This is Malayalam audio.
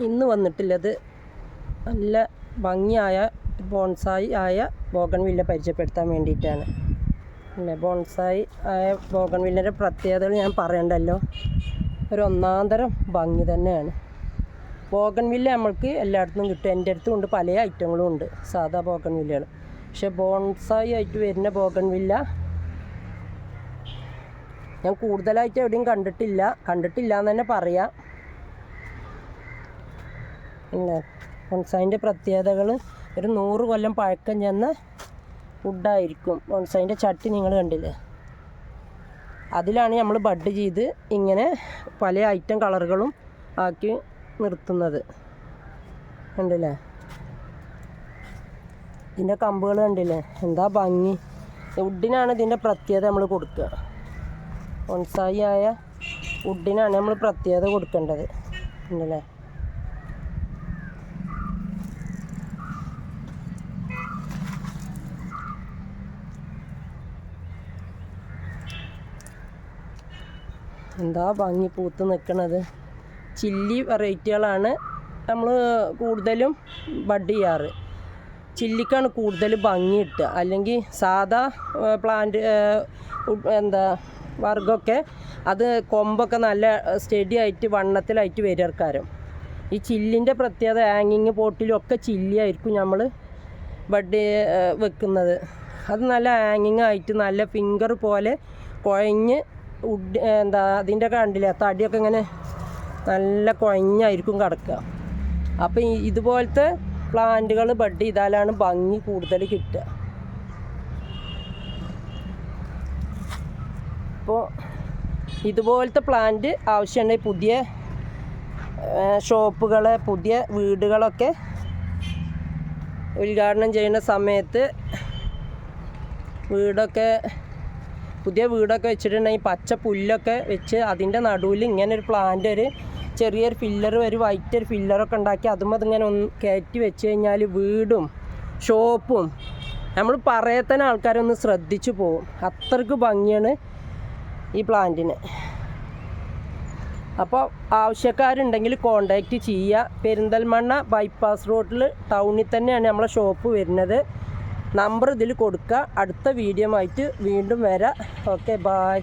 ഇന്ന് വന്നിട്ടുള്ളത് നല്ല ഭംഗിയായ ബോൺസായി ആയ ബോഗൺവില്ല പരിചയപ്പെടുത്താൻ വേണ്ടിയിട്ടാണ്. അല്ലേ? ബോൺസായി ആയ ബോഗൺവില്ലിന്റെ പ്രത്യേകതകൾ ഞാൻ പറയണ്ടല്ലോ. ഒരു ഒന്നാന്തരം ഭംഗി തന്നെയാണ്. ബോഗൺവില്ല നമ്മൾക്ക് എല്ലായിടത്തും കിട്ടും. എന്റെ അടുത്തും ഉണ്ട്. പല ഐറ്റങ്ങളും ഉണ്ട്. സാധാ ബോഗൺവില്ലകൾ പക്ഷെ ബോൺസായി ആയിട്ട് വരുന്ന ബോഗൺവില്ല ഞാൻ കൂടുതലായിട്ട് എവിടെയും കണ്ടിട്ടില്ല. കണ്ടിട്ടില്ല എന്ന് തന്നെ പറയാം. പിന്നെ ബോൺസായിന്റെ പ്രത്യേകതകൾ ഒരു നൂറ് കൊല്ലം പഴക്കം ചെന്ന വുഡായിരിക്കും ബോൺസായിന്റെ ചട്ടി നിങ്ങൾ കണ്ടില്ലേ? അതിലാണ് നമ്മൾ ബഡ് ചെയ്ത് ഇങ്ങനെ പല ഐറ്റം കളറുകളും ആക്കി നിർത്തുന്നത്. കണ്ടില്ലേ? ഇതിന്റെ കമ്പുകൾ കണ്ടില്ലേ? എന്താ ഭംഗി. വുഡിനാണ് ഇതിന്റെ പ്രത്യേകത നമ്മൾ കൊടുക്കുക. ബോൺസായി ആയ വുഡിനാണ് നമ്മൾ പ്രത്യേകത കൊടുക്കേണ്ടത്. ഉണ്ടല്ലേ എന്താ ഭംഗി പൂത്ത് നിൽക്കണത് ചില്ലി വെറൈറ്റികളാണ് നമ്മൾ കൂടുതലും ബഡ് ചെയ്യാറ്. ചില്ലിക്കാണ് കൂടുതൽ ഭംഗി കിട്ടുക. അല്ലെങ്കിൽ സാധാ പ്ലാന്റ് എന്താ വർഗമൊക്കെ അത് കൊമ്പൊക്കെ നല്ല സ്റ്റഡി ആയിട്ട് വണ്ണത്തിലായിട്ട് വരർക്കാരും ഈ ചില്ലിന്റെ പ്രത്യേകത ഹാങ്ങിങ് പോട്ടിലും ഒക്കെ ചില്ലി ആയിരിക്കും നമ്മൾ ബഡ് വെക്കുന്നത്. അത് നല്ല ഹാങ്ങിങ് ആയിട്ട് നല്ല ഫിംഗർ പോലെ കുഴഞ്ഞ് ഉഡ് എന്താ അതിന്റെ കണ്ടില്ലേ തടിയൊക്കെ ഇങ്ങനെ നല്ല കുഴഞ്ഞായിരിക്കും കിടക്കുക. അപ്പം ഇതുപോലത്തെ പ്ലാന്റുകൾ ബഡ് ചെയ്താലാണ് ഭംഗി കൂടുതൽ കിട്ടുക. അപ്പോൾ ഇതുപോലത്തെ പ്ലാന്റ് ആവശ്യമുണ്ടെങ്കിൽ പുതിയ ഷോപ്പുകൾ പുതിയ വീടുകളൊക്കെ ഉദ്ഘാടനം ചെയ്യുന്ന സമയത്ത് വീടൊക്കെ പുതിയ വീടൊക്കെ വെച്ചിട്ടുണ്ടെങ്കിൽ പച്ച പുല്ലൊക്കെ വെച്ച് അതിന്റെ നടുവിൽ ഇങ്ങനെ ഒരു പ്ലാന്റ് ഒരു ചെറിയൊരു ഫില്ലർ ഒരു വൈറ്റ് ഒരു ഫില്ലറൊക്കെ ഉണ്ടാക്കി അതും അതിങ്ങനെ ഒന്ന് കയറ്റി വെച്ച് കഴിഞ്ഞാൽ വീടും ഷോപ്പും നമ്മൾ പറയത്തന്നെ ആൾക്കാരൊന്ന് ശ്രദ്ധിച്ചു പോകും അത്രയ്ക്ക് ഭംഗിയാണ് ഈ പ്ലാന്റിന് അപ്പോൾ ആവശ്യക്കാരുണ്ടെങ്കിൽ കോണ്ടാക്റ്റ് ചെയ്യുക. പെരിന്തൽമണ്ണ ബൈപ്പാസ് റോഡിൽ ടൗണിൽ തന്നെയാണ് നമ്മളെ ഷോപ്പ് വരുന്നത്. നമ്പർ ഇതിൽ കൊടുക്കുക. അടുത്ത വീഡിയോ ആയിട്ട് വീണ്ടും വരാം. Okay bye